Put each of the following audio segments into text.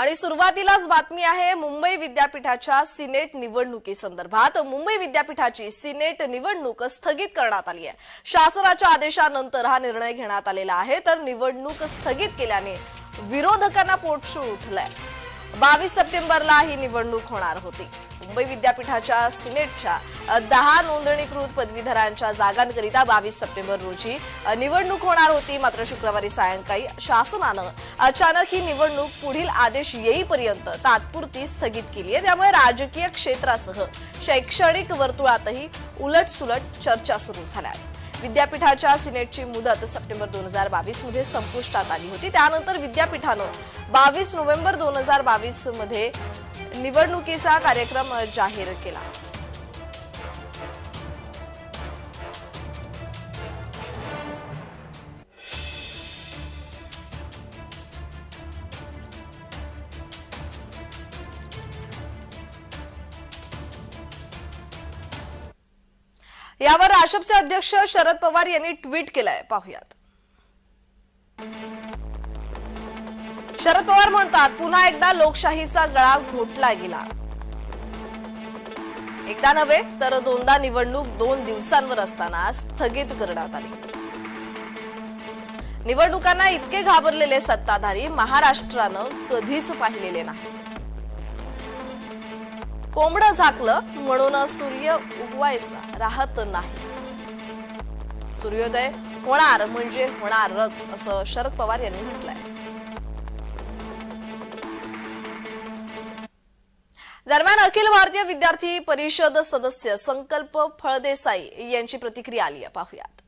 आणि सुरुवातीलाच बातमी आहे मुंबई विद्यापीठाच्या सिनेट निवडणुकीसंदर्भात मुंबई विद्यापीठाची सिनेट निवडणूक स्थगित करण्यात आली आहे. शासनाच्या आदेशानंतर हा निर्णय घेण्यात आलेला आहे. तर निवडणूक स्थगित केल्याने विरोधकांना पोटशूळ उठलंय. बावीस सप्टेंबरला ही निवडणूक होणार होती. मुंबई विद्यापीठाच्या सिनेटच्या दहा नोंदणीकृत पदवीधरांच्या जागांकरिता बावीस सप्टेंबर रोजी निवडणूक होणार होती. मात्र शुक्रवारी सायंकाळी शासनानं अचानक ही निवडणूक पुढील आदेश येईपर्यंत तात्पुरती स्थगित केली आहे. त्यामुळे राजकीय क्षेत्रासह शैक्षणिक वर्तुळातही उलटसुलट चर्चा सुरू झाल्या आहेत. विद्यापीठाच्या सिनेटची मुदत सप्टेंबर दोन हजार बावीसमध्ये संपुष्टात आली होती. त्यानंतर विद्यापीठानं बावीस नोव्हेंबर दोन हजार बावीसमध्ये निवडणुकीचा कार्यक्रम जाहीर केला. यावर राशपचे अध्यक्ष शरद पवार यांनी ट्विट केलंय. पाहुयात. शरद पवार म्हणतात पुन्हा एकदा लोकशाहीचा गळा घोटला गेला. एकदा नव्हे तर दोनदा निवडणूक दोन दिवसांवर असताना स्थगित करण्यात आली. निवडणुकांना इतके घाबरलेले सत्ताधारी महाराष्ट्रानं कधीच पाहिलेले नाही कोंबडं झाकलं म्हणून सूर्य उगवायचा राहत नाही. सूर्योदय होणार म्हणजे होणारच असं शरद पवार यांनी म्हटलंय. दरम्यान अखिल भारतीय विद्यार्थी परिषद सदस्य संकल्प फळदेसाई यांची प्रतिक्रिया आली आहे. पाहुयात.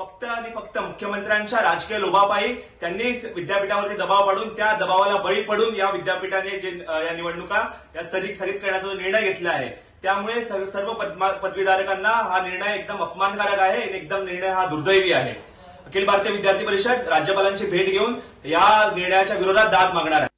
फक्त आणि फक्त मुख्यमंत्र्यांच्या राजकीय लोभापायी त्यांनी विद्यापीठावरती दबाव पाडून त्या दबावाला बळी पडून या विद्यापीठाने जे या निवडणुका या स्थगित स्थगित करण्याचा जो निर्णय घेतला आहे त्यामुळे सर्व पदमा- पदवीधारकांना हा निर्णय एकदम अपमानकारक आहे आणि एकदम निर्णय हा दुर्दैवी आहे. अखिल भारतीय विद्यार्थी परिषद राज्यपालांची भेट घेऊन या निर्णयाच्या विरोधात दाद मागणार आहे.